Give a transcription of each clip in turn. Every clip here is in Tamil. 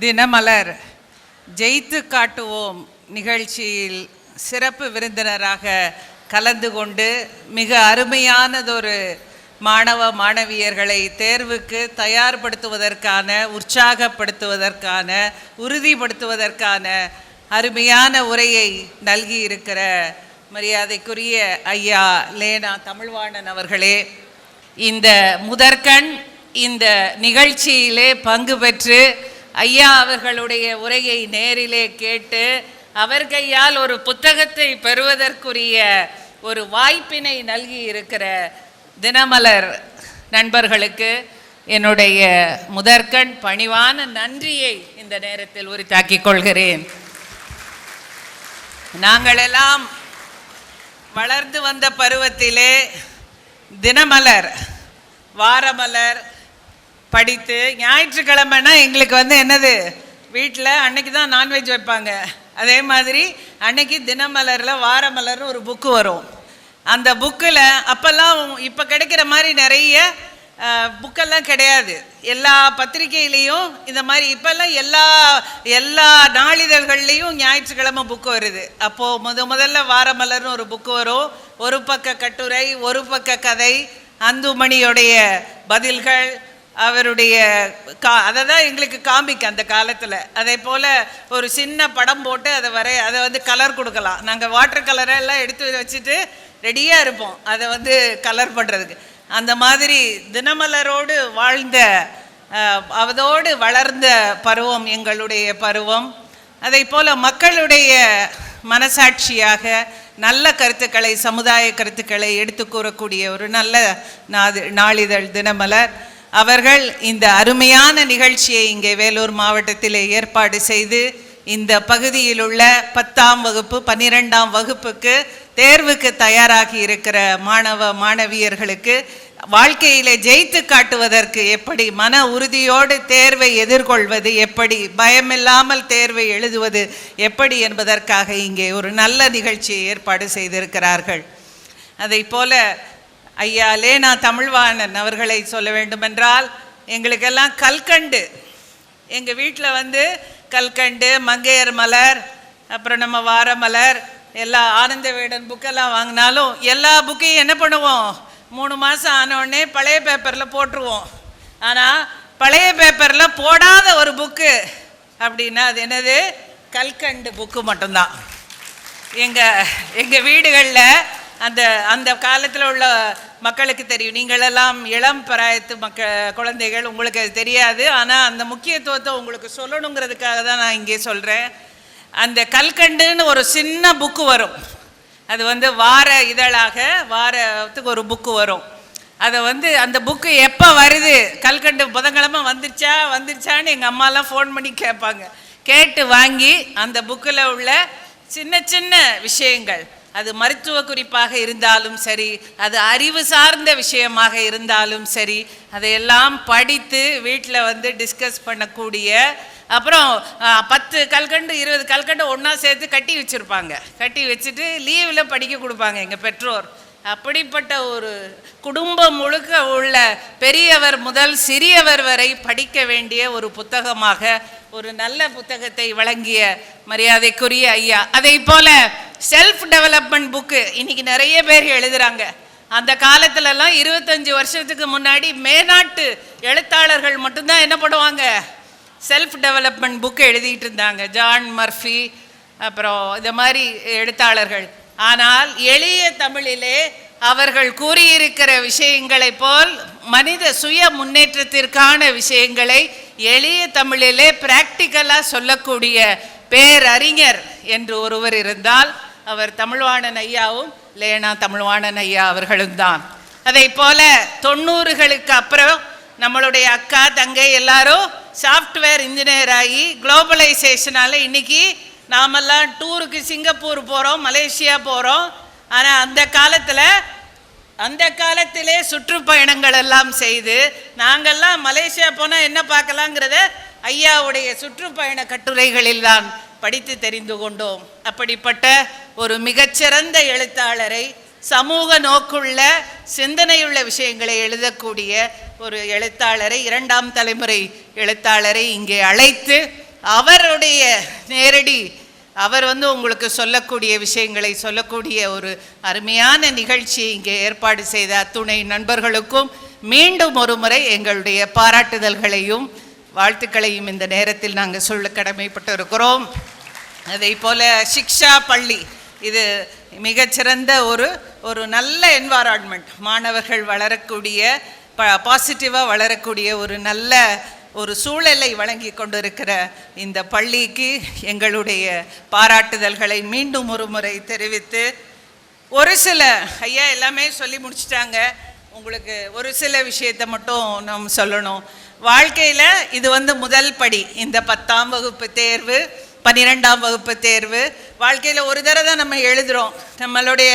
தினமலர் ஜெயித்து காட்டுவோம் நிகழ்ச்சியில் சிறப்பு விருந்தினராக கலந்து கொண்டு மிக அருமையானதொரு மாணவ மாணவியர்களை தேர்வுக்கு தயார்படுத்துவதற்கான உற்சாகப்படுத்துவதற்கான உறுதிப்படுத்துவதற்கான அருமையான உரையை நல்கி இருக்கிற மரியாதைக்குரிய ஐயா லேனா தமிழ்வாணன் அவர்களே இந்த முதற்கண் இந்த நிகழ்ச்சியிலே பங்கு பெற்று ஐயா அவர்களுடைய உரையை நேரிலே கேட்டு அவர் கையால் ஒரு புத்தகத்தை பெறுவதற்குரிய ஒரு வாய்ப்பினை நல்கி இருக்கிற தினமலர் நண்பர்களுக்கு என்னுடைய முதற்கண் பணிவான நன்றியை இந்த நேரத்தில் உரித்தாக்கிக் கொள்கிறேன். நாங்களெல்லாம் வளர்ந்து வந்த பருவத்திலே தினமலர் வாரமலர் படித்து ஞாயிற்றுக்கிழமைனா எங்களுக்கு வந்து என்னது? வீட்டில் அன்னைக்கு தான் நான்வெஜ் வைப்பாங்க. அதே மாதிரி அன்னைக்கு தினமலரில் வாரமலர்னு ஒரு புக்கு வரும். அந்த புக்கில் அப்போல்லாம் இப்போ கிடைக்கிற மாதிரி நிறைய புக்கெல்லாம் கிடையாது. எல்லா பத்திரிக்கையிலையும் இந்த மாதிரி இப்போல்லாம் எல்லா எல்லா நாளிதழ்கள்லேயும் ஞாயிற்றுக்கிழமை புக்கு வருது. அப்போது முத முதல்ல வாரமலர்னு ஒரு புக்கு வரும். ஒரு பக்க கட்டுரை ஒரு பக்க கதை அந்துமணியுடைய பதில்கள் அவருடைய கா அதை தான் எங்களுக்கு காமிக்க அந்த காலத்தில். அதே போல் ஒரு சின்ன படம் போட்டு அதை வரைய அதை வந்து கலர் கொடுக்கலாம். நாங்கள் வாட்டர் கலரை எல்லாம் எடுத்து வச்சுட்டு ரெடியாக இருப்போம். அதை வந்து கலர் பண்ணுறதுக்கு அந்த மாதிரி தினமலரோடு வாழ்ந்த அதோடு வளர்ந்த பருவம் எங்களுடைய பருவம். அதே போல் மக்களுடைய மனசாட்சியாக நல்ல கருத்துக்களை சமுதாய கருத்துக்களை எடுத்து கூறக்கூடிய ஒரு நல்ல நாது நாளிதழ் தினமலர். அவர்கள் இந்த அருமையான நிகழ்ச்சியை இங்கே வேலூர் மாவட்டத்தில் ஏற்பாடு செய்து இந்த பகுதியில் உள்ள பத்தாம் வகுப்பு பன்னிரெண்டாம் வகுப்புக்கு தேர்வுக்கு தயாராகி இருக்கிற மாணவ மாணவியர்களுக்கு வாழ்க்கையிலே ஜெயித்து காட்டுவதற்கு எப்படி மன உறுதியோடு தேர்வை எதிர்கொள்வது எப்படி பயமில்லாமல் தேர்வை எழுதுவது எப்படி என்பதற்காக இங்கே ஒரு நல்ல நிகழ்ச்சியை ஏற்பாடு செய்திருக்கிறார்கள். அதை போல ஐயா லேனா தமிழ்வாணன் அவர்களை சொல்ல வேண்டுமென்றால் எங்களுக்கெல்லாம் கல்கண்டு. எங்கள் வீட்டில் வந்து கல்கண்டு மங்கையர் மலர் அப்புறம் நம்ம வாரமலர் எல்லா ஆனந்த வீடன் புக்கெல்லாம் வாங்கினாலும் எல்லா புக்கையும் என்ன பண்ணுவோம்? மூணு மாதம் ஆனோடனே பழைய பேப்பரில் போட்டுருவோம். ஆனால் பழைய பேப்பரில் போடாத ஒரு புக்கு அப்படின்னா அது என்னது? கல்கண்டு புக்கு மட்டும்தான். எங்கள் எங்கள் வீடுகளில் அந்த அந்த காலத்தில் உள்ள மக்களுக்கு தெரியும். நீங்களெல்லாம் இளம் பிராயத்து மக்க குழந்தைகள் உங்களுக்கு அது தெரியாது. ஆனால் அந்த முக்கியத்துவத்தை உங்களுக்கு சொல்லணுங்கிறதுக்காக தான் நான் இங்கே சொல்கிறேன் அந்த கல்கண்டுன்னு ஒரு சின்ன புக்கு வரும். அது வந்து வார இதழாக வாரத்துக்கு ஒரு புக்கு வரும். அதை வந்து அந்த புக்கு எப்போ வருது? கல்கண்டு புதன்கிழமை வந்துருச்சா? வந்துருச்சான்னு எங்கள் அம்மாலாம் ஃபோன் பண்ணி கேட்பாங்க. கேட்டு வாங்கி அந்த புக்கில் உள்ள சின்ன சின்ன விஷயங்கள். அது மருத்துவ குறிப்பாக இருந்தாலும் சரி அது அறிவு சார்ந்த விஷயமாக இருந்தாலும் சரி அதையெல்லாம் படித்து வீட்டில் வந்து டிஸ்கஸ் பண்ணக்கூடிய அப்புறம் பத்து கல்கண்டு இருபது கல்கண்டு ஒன்றா சேர்த்து கட்டி வச்சுருப்பாங்க. கட்டி வச்சுட்டு லீவில் படிக்க கொடுப்பாங்க எங்கள் பெற்றோர். அப்படிப்பட்ட ஒரு குடும்பம் முழுக்க உள்ள பெரியவர் முதல் சிறியவர் வரை படிக்க வேண்டிய ஒரு புத்தகமாக ஒரு நல்ல புத்தகத்தை வழங்கிய மரியாதைக்குரிய ஐயா. அதை போல செல்ஃப் டெவலப்மெண்ட் புக்கு இன்னைக்கு நிறைய பேர் எழுதுறாங்க. அந்த காலத்துலலாம் இருபத்தஞ்சு வருஷத்துக்கு முன்னாடி மேநாட்டு எழுத்தாளர்கள் மட்டும்தான் என்ன பண்ணுவாங்க? செல்ஃப் டெவலப்மெண்ட் புக்கு எழுதிட்டு இருந்தாங்க. ஜான் மர்ஃபி அப்புறம் இந்த மாதிரி எழுத்தாளர்கள். ஆனால் எளிய தமிழிலே அவர்கள் கூறியிருக்கிற விஷயங்களைப் போல் மனித சுய முன்னேற்றத்திற்கான விஷயங்களை எளிய தமிழிலே பிராக்டிக்கலாக சொல்லக்கூடிய பேரறிஞர் என்று ஒருவர் இருந்தால் அவர் தமிழ்வாணன் ஐயாவும் லேனா தமிழ்வாணன் ஐயா அவர்களும் தான். அதை போல தொண்ணூறுகளுக்கு அப்புறம் நம்மளுடைய அக்கா தங்கை எல்லாரும் சாஃப்ட்வேர் இன்ஜினியர் ஆகி குளோபலைசேஷனால இன்னைக்கு நாமெல்லாம் டூருக்கு சிங்கப்பூர் போகிறோம் மலேசியா போகிறோம் ஆனால் அந்த காலத்தில் அந்த காலத்திலே சுற்றுப்பயணங்கள் எல்லாம் செய்து நாங்கள்லாம் மலேசியா போனால் என்ன பார்க்கலாங்கிறத ஐயாவுடைய சுற்றுப்பயண கட்டுரைகளில் தான் படித்து தெரிந்து கொண்டோம். அப்படிப்பட்ட ஒரு மிகச்சிறந்த எழுத்தாளரை சமூக நோக்குள்ள சிந்தனையுள்ள விஷயங்களை எழுதக்கூடிய ஒரு எழுத்தாளரை இரண்டாம் தலைமுறை எழுத்தாளரை இங்கே அழைத்து அவருடைய நேரடி அவர் வந்து உங்களுக்கு சொல்லக்கூடிய விஷயங்களை சொல்லக்கூடிய ஒரு அருமையான நிகழ்ச்சியை இங்கே ஏற்பாடு செய்த அத்துணை நண்பர்களுக்கும் மீண்டும் ஒரு முறை எங்களுடைய பாராட்டுதல்களையும் வாழ்த்துக்களையும் இந்த நேரத்தில் நாங்கள் சொல்ல கடமைப்பட்டிருக்கிறோம். அதே போல் சிக்ஷா பள்ளி இது மிகச்சிறந்த ஒரு ஒரு நல்ல என்வாரான்மெண்ட் மாணவர்கள் வளரக்கூடிய ப பாசிட்டிவாக வளரக்கூடிய ஒரு நல்ல ஒரு சூழலை வழங்கி கொண்டிருக்கிற இந்த பள்ளிக்கு எங்களுடைய பாராட்டுதல்களை மீண்டும் ஒரு முறை தெரிவித்து ஒரு சில ஐயா எல்லாமே சொல்லி முடிச்சிட்டாங்க. உங்களுக்கு ஒரு சில விஷயத்தை மட்டும் நாம் சொல்லணும். வாழ்க்கையில் இது வந்து முதல் படி இந்த பத்தாம் வகுப்பு தேர்வு. பன்னிரெண்டாம் வகுப்பு தேர்வு. வாழ்க்கையில் ஒரு தடவை தான் நம்ம எழுதுகிறோம் நம்மளுடைய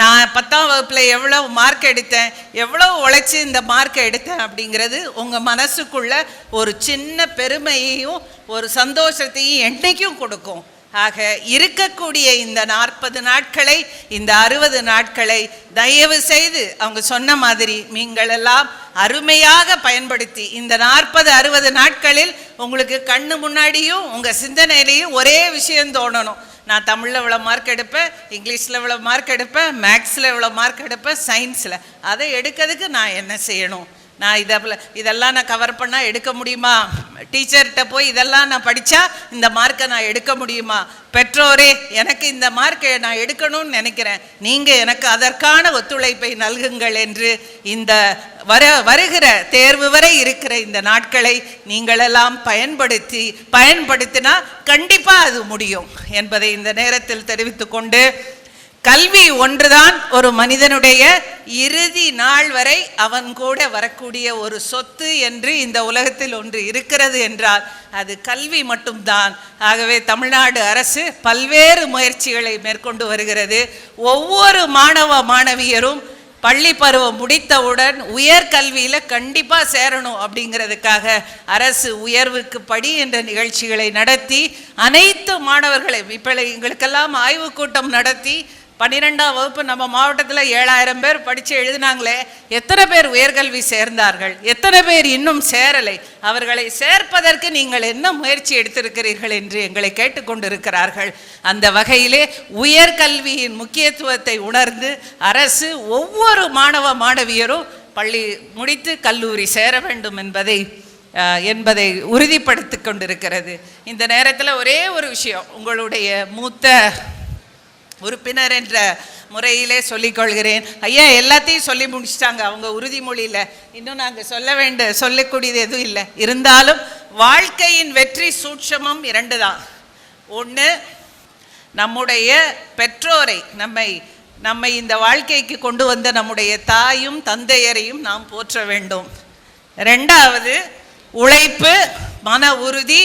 நான் பத்தாம் வகுப்பில் எவ்வளோ மார்க் எடுத்தேன் எவ்வளோ உழைச்சி இந்த மார்க்கை எடுத்தேன் அப்படிங்கிறது உங்கள் மனசுக்குள்ள ஒரு சின்ன பெருமையையும் ஒரு சந்தோஷத்தையும் என்னைக்கும் கொடுக்கும். ஆக இருக்கக்கூடிய இந்த நாற்பது நாட்களை இந்த அறுபது நாட்களை தயவு செய்து அவங்க சொன்ன மாதிரி நீங்கள் எல்லாம் அருமையாக பயன்படுத்தி இந்த நாற்பது அறுபது நாட்களில் உங்களுக்கு கண்ணு முன்னாடியும் உங்கள் சிந்தனையிலையும் ஒரே விஷயம் தோணணும். நான் தமிழில் இவ்வளோ மார்க் எடுப்பேன் இங்கிலீஷில் இவ்வளோ மார்க் எடுப்பேன் மேக்ஸில் இவ்வளோ மார்க் எடுப்பேன் சயின்ஸில் அதை எடுக்கிறதுக்கு நான் என்ன செய்யணும்? நான் இதை இதெல்லாம் நான் கவர் பண்ணால் எடுக்க முடியுமா? டீச்சர்கிட்ட போய் இதெல்லாம் நான் படித்தா இந்த மார்க்கை நான் எடுக்க முடியுமா? பெற்றோரே எனக்கு இந்த மார்க்கை நான் எடுக்கணும்னு நினைக்கிறேன். நீங்கள் எனக்கு அதற்கான ஒத்துழைப்பை நல்குங்கள் என்று இந்த வர வருகிற தேர்வு வரை இருக்கிற இந்த நாட்களை நீங்களெல்லாம் பயன்படுத்தி பயன்படுத்தினா கண்டிப்பாக அது முடியும் என்பதை இந்த நேரத்தில் தெரிவித்துக்கொண்டு கல்வி ஒன்றுதான் ஒரு மனிதனுடைய இறுதி நாள் வரை அவன் கூட வரக்கூடிய ஒரு சொத்து என்று இந்த உலகத்தில் ஒன்று இருக்கிறது என்றால் அது கல்வி மட்டும்தான். ஆகவே தமிழ்நாடு அரசு பல்வேறு முயற்சிகளை மேற்கொண்டு வருகிறது. ஒவ்வொரு மாணவ மாணவியரும் பள்ளி பருவம் முடித்தவுடன் உயர்கல்வியில் கண்டிப்பாக சேரணும் அப்படிங்கிறதுக்காக அரசு உயர்வுக்கு படி என்ற நிகழ்ச்சிகளை நடத்தி அனைத்து மாணவர்களையும் இப்போ எங்களுக்கெல்லாம் ஆய்வுக் கூட்டம் நடத்தி பன்னிரெண்டாம் வகுப்பு நம்ம மாவட்டத்தில் ஏழாயிரம் பேர் படித்து எழுதினாங்களே எத்தனை பேர் உயர்கல்வி சேர்ந்தார்கள் எத்தனை பேர் இன்னும் சேரலை அவர்களை சேர்ப்பதற்கு நீங்கள் என்ன முயற்சி எடுத்திருக்கிறீர்கள் என்று எங்களை கேட்டுக்கொண்டிருக்கிறார்கள். அந்த வகையிலே உயர்கல்வியின் முக்கியத்துவத்தை உணர்ந்து அரசு ஒவ்வொரு மாணவ மாணவியரும் பள்ளி முடித்து கல்லூரி சேர வேண்டும் என்பதை என்பதை உறுதிப்படுத்தி கொண்டிருக்கிறது. இந்த நேரத்தில் ஒரே ஒரு விஷயம் உங்களுடைய மூத்த உறுப்பினர் என்ற முறையிலே சொல்லிக்கொள்கிறேன். ஐயா எல்லாத்தையும் சொல்லி முடிச்சிட்டாங்க. அவங்க உறுதிமொழியில் இன்னும் நாங்கள் சொல்ல வேண்ட சொல்லக்கூடியது எதுவும் இல்லை. இருந்தாலும் வாழ்க்கையின் வெற்றி சூட்சமம் இரண்டு தான் ஒன்று நம்முடைய பெற்றோரை நம்மை நம்மை இந்த வாழ்க்கைக்கு கொண்டு வந்த நம்முடைய தாயும் தந்தையரையும் நாம் போற்ற வேண்டும். ரெண்டாவது உழைப்பு மன உறுதி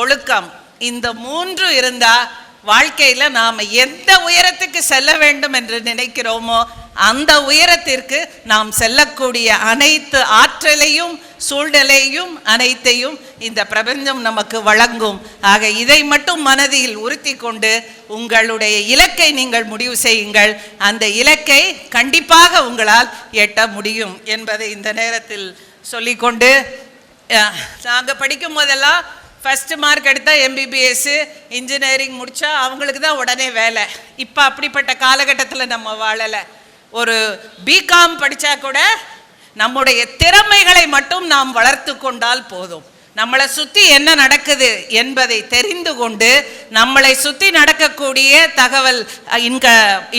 ஒழுக்கம். இந்த மூன்று இருந்தால் வாழ்க்கையில் நாம் எந்த உயரத்துக்கு செல்ல வேண்டும் என்று நினைக்கிறோமோ அந்த உயரத்திற்கு நாம் செல்லக்கூடிய அனைத்து ஆற்றலையும் சூழ்நிலையும் அனைத்தையும் இந்த பிரபஞ்சம் நமக்கு வழங்கும். ஆக இதை மட்டும் மனதில் உறுத்தி கொண்டு உங்களுடைய இலக்கை நீங்கள் முடிவு செய்யுங்கள். அந்த இலக்கை கண்டிப்பாக உங்களால் எட்ட முடியும் என்பதை இந்த நேரத்தில் சொல்லிக்கொண்டு நாங்கள் படிக்கும் போதெல்லாம் ஃபஸ்ட்டு மார்க் எடுத்தால் எம்பிபிஎஸ்ஸு இன்ஜினியரிங் முடித்தா அவங்களுக்கு தான் உடனே வேலை. இப்போ அப்படிப்பட்ட காலகட்டத்தில் நம்ம வாழலை. ஒரு பிகாம் படித்தா கூட நம்முடைய திறமைகளை மட்டும் நாம் வளர்த்து கொண்டால் போதும். நம்மளை சுற்றி என்ன நடக்குது என்பதை தெரிந்து கொண்டு நம்மளை சுற்றி நடக்கக்கூடிய தகவல் இன்க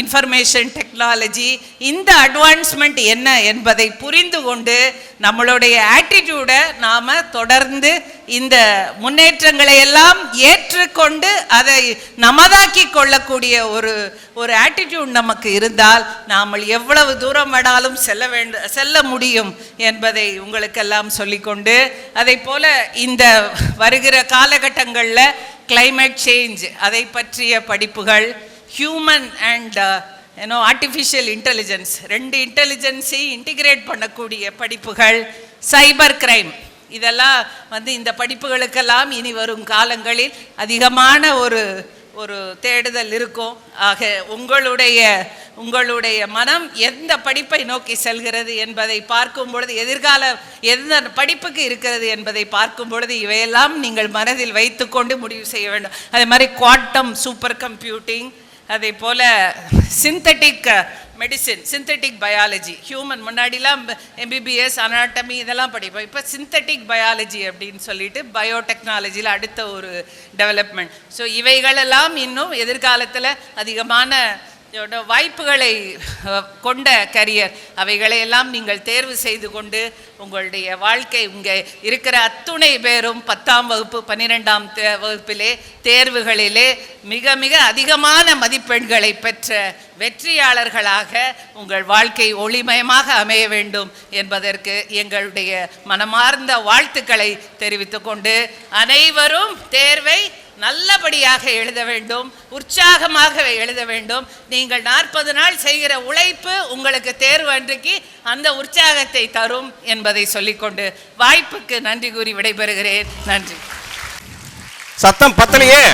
இன்ஃபர்மேஷன் டெக்னாலஜி இந்த அட்வான்ஸ்மெண்ட் என்ன என்பதை புரிந்து கொண்டு நம்மளுடைய ஆட்டிடியூடை நாம் தொடர்ந்து இந்த முன்னேற்றங்களை எல்லாம் ஏற்றுக்கொண்டு அதை நமதாக்கி கொள்ளக்கூடிய ஒரு ஒரு ஆட்டிடியூட் நமக்கு இருந்தால் நாம் எவ்வளவு தூரம் வேணாலும் செல்ல வேண்டும் செல்ல முடியும் என்பதை உங்களுக்கெல்லாம் சொல்லிக்கொண்டு அதை போல இந்த வருகிற காலகட்டங்களில் கிளைமேட் சேஞ்ச் அதை பற்றிய படிப்புகள் ஹியூமன் அண்ட் ஏன்னோ ஆர்டிஃபிஷியல் இன்டெலிஜென்ஸ் ரெண்டு இன்டெலிஜென்ஸையும் இன்டிகிரேட் பண்ணக்கூடிய படிப்புகள். சைபர் கிரைம் இதெல்லாம் வந்து இந்த படிப்புகளுக்கெல்லாம் இனி வரும் காலங்களில் அதிகமான ஒரு ஒரு தேடுதல் இருக்கும். ஆக உங்களுடைய உங்களுடைய மனம் எந்த படிப்பை நோக்கி செல்கிறது என்பதை பார்க்கும் பொழுது எதிர்கால எந்த படிப்புக்கு இருக்கிறது என்பதை பார்க்கும் பொழுது இவையெல்லாம் நீங்கள் மனதில் வைத்துக்கொண்டு முடிவு செய்ய வேண்டும். அதே மாதிரி குவாட்டம் சூப்பர் கம்ப்யூட்டிங் அதே போல் synthetic medicine synthetic biology human முன்னாடிலாம் எம்பிபிஎஸ் அனாட்டமி இதெல்லாம் படிப்போம். இப்போ சிந்தட்டிக் பயாலஜி அப்படின்னு சொல்லிட்டு பயோடெக்னாலஜியில் அடுத்த ஒரு டெவலப்மெண்ட் ஸோ இவைகளெல்லாம் இன்னும் எதிர்காலத்தில் அதிகமான வாய்ப்புகளை கொண்ட கரியர் அவைகளையெல்லாம் நீங்கள் தேர்வு செய்து கொண்டு உங்களுடைய வாழ்க்கை இங்கே இருக்கிற அத்துணை பேரும் பத்தாம் வகுப்பு பன்னிரெண்டாம் தே- வகுப்பிலே தேர்வுகளிலே மிக மிக அதிகமான மதிப்பெண்களை பெற்ற வெற்றியாளர்களாக உங்கள் வாழ்க்கை ஒளிமயமாக அமைய வேண்டும் என்பதற்கு எங்களுடைய மனமார்ந்த வாழ்த்துக்களை தெரிவித்துக்கொண்டு அனைவரும் தேர்வை நல்லபடியாக எழுத வேண்டும் உற்சாகமாக எழுத வேண்டும். நீங்கள் நாற்பது நாள் செய்கிற உழைப்பு உங்களுக்கு தேர்வு அன்றைக்கு அந்த உற்சாகத்தை தரும் என்பதை சொல்லிக்கொண்டு வாய்ப்புக்கு நன்றி கூறி விடைபெறுகிறேன். நன்றி. சத்தம் பத்தலையே.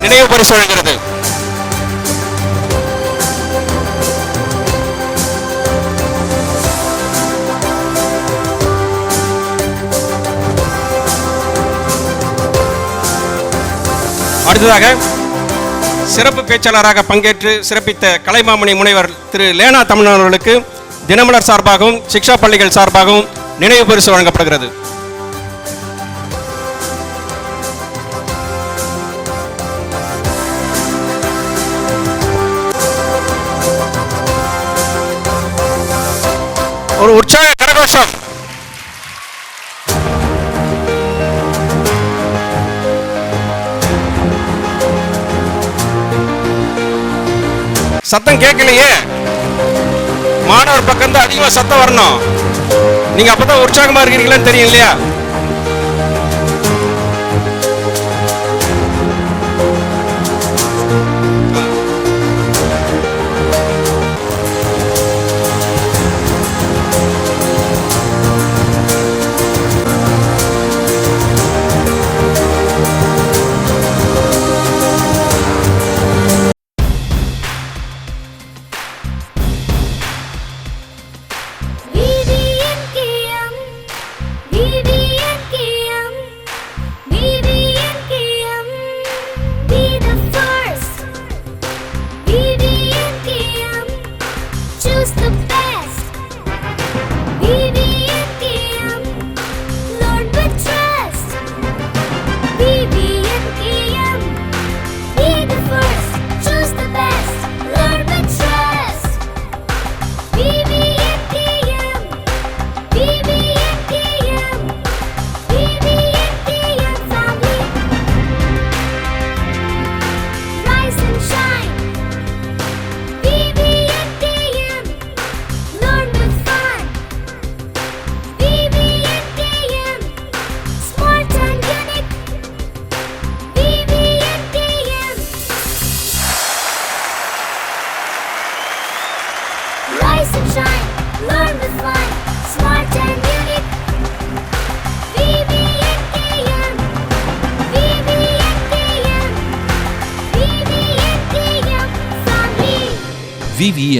நினைவு பரிசு வழங்குகிறது. அடுத்ததாக சிறப்பு பேச்சாளராக பங்கேற்று சிறப்பித்த கலைமாமணி முனைவர் திரு லேனா தமிழன் அவர்களுக்கு தினமலர் சார்பாகவும் சிக்ஷா பள்ளிகள் சார்பாகவும் நினைவு பரிசு வழங்கப்படுகிறது. ஒரு உற்சாக கரகோஷம். சத்தம் கேட்கலையே. மாணவர் பக்கம் தான் அதிகமாக சத்தம் வரணும். நீங்கள் அப்போ தான் உற்சாகமாக இருக்கிறீங்களான்னு தெரியும் இல்லையா?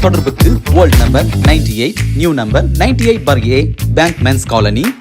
தொடர்புக்கு old number 98 eight new number 98 eight per A bank men's colony